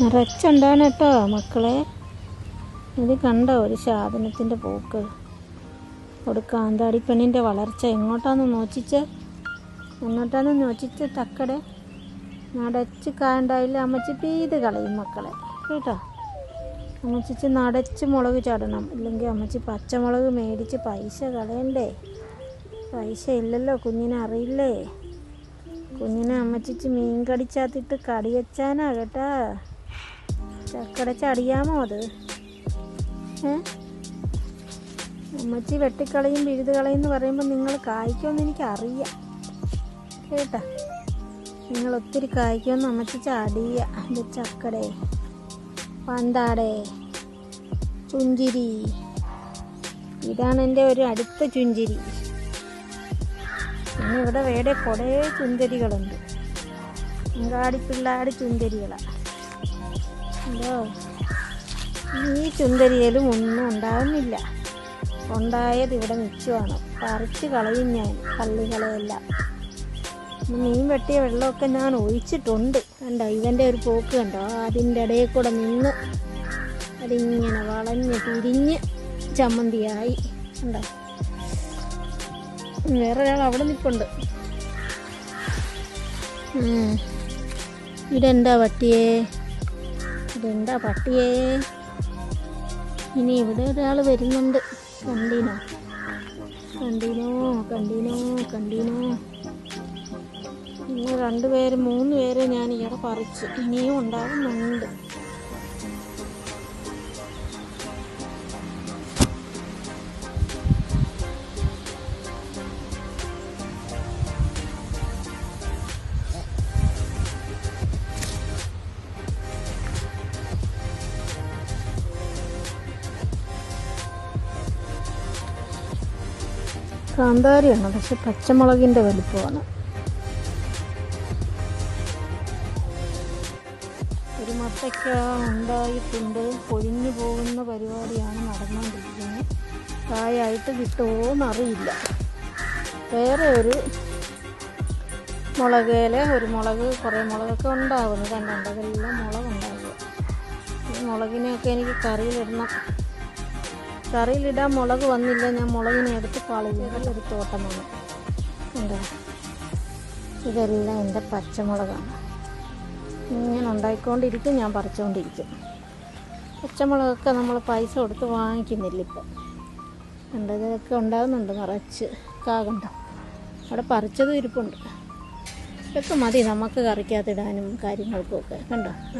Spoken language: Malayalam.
നിറച്ചുണ്ടാണ് കേട്ടോ മക്കളെ. ഇത് കണ്ടോ ഒരു സാധനത്തിന്റെ പോക്ക്. ഒരു കാന്താടി പെണ്ണിന്റെ വളർച്ച എങ്ങോട്ടാന്ന് നോച്ചിച്ച്? എങ്ങോട്ടാന്ന് നോച്ചിച്ച് തക്കടെ? നടച്ച് കാണ്ടായില്ല അമ്മച്ചി. പീത് കളയും മക്കളെ. കേട്ടോ? അമ്മച്ചിച്ച് നടച്ച് മുളക് ചാടണം. ഇല്ലെങ്കിൽ അമ്മച്ചി പച്ചമുളക് മേടിച്ച് പൈസ കളയണ്ടേ? പൈസ ഇല്ലല്ലോ കുഞ്ഞിനെ അറിയില്ലേ? കുഞ്ഞിനെ അമ്മച്ചിച്ച് മീൻ കടിച്ചാത്തിട്ട് കടി വെച്ചാനാ കേട്ടാ. ചക്കട ചടിയാമോ അത്? ഏ? അമ്മച്ചി വെട്ടിക്കളയും പിഴുത് കളയും എന്ന് പറയുമ്പോൾ നിങ്ങൾ കായ്ക്കുമെന്ന് എനിക്കറിയാം. കേട്ടാ? നിങ്ങൾ ഒത്തിരി കായ്ക്കുമെന്ന് അമ്മച്ചി ചടിയ എന്റെ ചക്കടേ പന്താടേ ചുഞ്ചിരി. ഇതാണ് എന്റെ ഒരു അടുത്ത ചുഞ്ചിരി. പിന്നെ ഇവിടെ വേടെ കുറേ ചുന്തരികളുണ്ട് അങ്കാടി പിള്ളാടി ചുന്തരികളാണ് എന്തോ ഈ ചുന്തരിയിലും ഒന്നും ഉണ്ടാകുന്നില്ല ഉണ്ടായത് ഇവിടെ മിച്ചമാണ് പറിച്ച് കളയും ഞാൻ കള്ളികളെയെല്ലാം. മീൻ വെട്ടിയ വെള്ളമൊക്കെ ഞാൻ ഒഴിച്ചിട്ടുണ്ട്. കണ്ടോ ഇവന്റെ ഒരു പോക്ക് കണ്ടോ? അതിന്റെ ഇടയിൽ കൂടെ നിന്ന് അതിങ്ങനെ വളഞ്ഞ് തിരിഞ്ഞ് ചമ്മന്തിയായി. കണ്ടോ? വേറെ ഒരാൾ അവിടെ നിൽപ്പുണ്ട് ഇതെന്താ പട്ടിയേ ഇതെന്താ പട്ടിയേ? ഇനി ഇവിടെ ഒരാൾ വരുന്നുണ്ട്. കണ്ടിനോ? കണ്ടിനോ? കണ്ടിനോ? കണ്ടിനോ? ഇന്ന് രണ്ടുപേര് മൂന്ന് പേരെ ഞാൻ ഇയാളെ പറിച്ചു. ഇനിയും ഉണ്ടാകുന്നുണ്ട് കാന്താരിയാണ് പക്ഷെ പച്ചമുളകിന്റെ വലുപ്പമാണ്. ഒരു മത്തയ്ക്ക ഉണ്ടായിട്ടുണ്ട്. പൊഴിഞ്ഞു പോകുന്ന പരിപാടിയാണ് നടന്നുകൊണ്ടിരിക്കുന്നത്. കായായിട്ട് കിട്ടുമോ എന്നറിയില്ല. വേറെ ഒരു മുളകേല ഒരു മുളക് കുറേ മുളകൊക്കെ ഉണ്ടാവുന്നു കണ്ടുണ്ട് മുളകുണ്ടാകുക. ഈ മുളകിനെയൊക്കെ എനിക്ക് കറിയിലിടണം. കറിയിലിടാൻ മുളക് വന്നില്ല ഞാൻ മുളകിനെ എടുത്ത് കളയുന്ന ഒരു തോട്ടമാണ് കണ്ടോ? ഇതെല്ലാം എന്റെ പച്ചമുളകാണ്. ഇങ്ങനെ ഉണ്ടായിക്കൊണ്ടിരിക്കും ഞാൻ പറിച്ചുകൊണ്ടിരിക്കും പച്ചമുളകൊക്കെ നമ്മൾ പൈസ കൊടുത്ത് വാങ്ങിക്കുന്നില്ല ഇപ്പം. കണ്ടോ? ഇതൊക്കെ ഉണ്ടാകുന്നുണ്ട് നിറച്ച്. കാകണ്ട അവിടെ പറിച്ചതും ഇരിപ്പുണ്ട്. ഇതൊക്കെ മതി നമുക്ക് കറിക്കകത്തിടാനും കാര്യങ്ങൾക്കും ഒക്കെ. കണ്ടോ?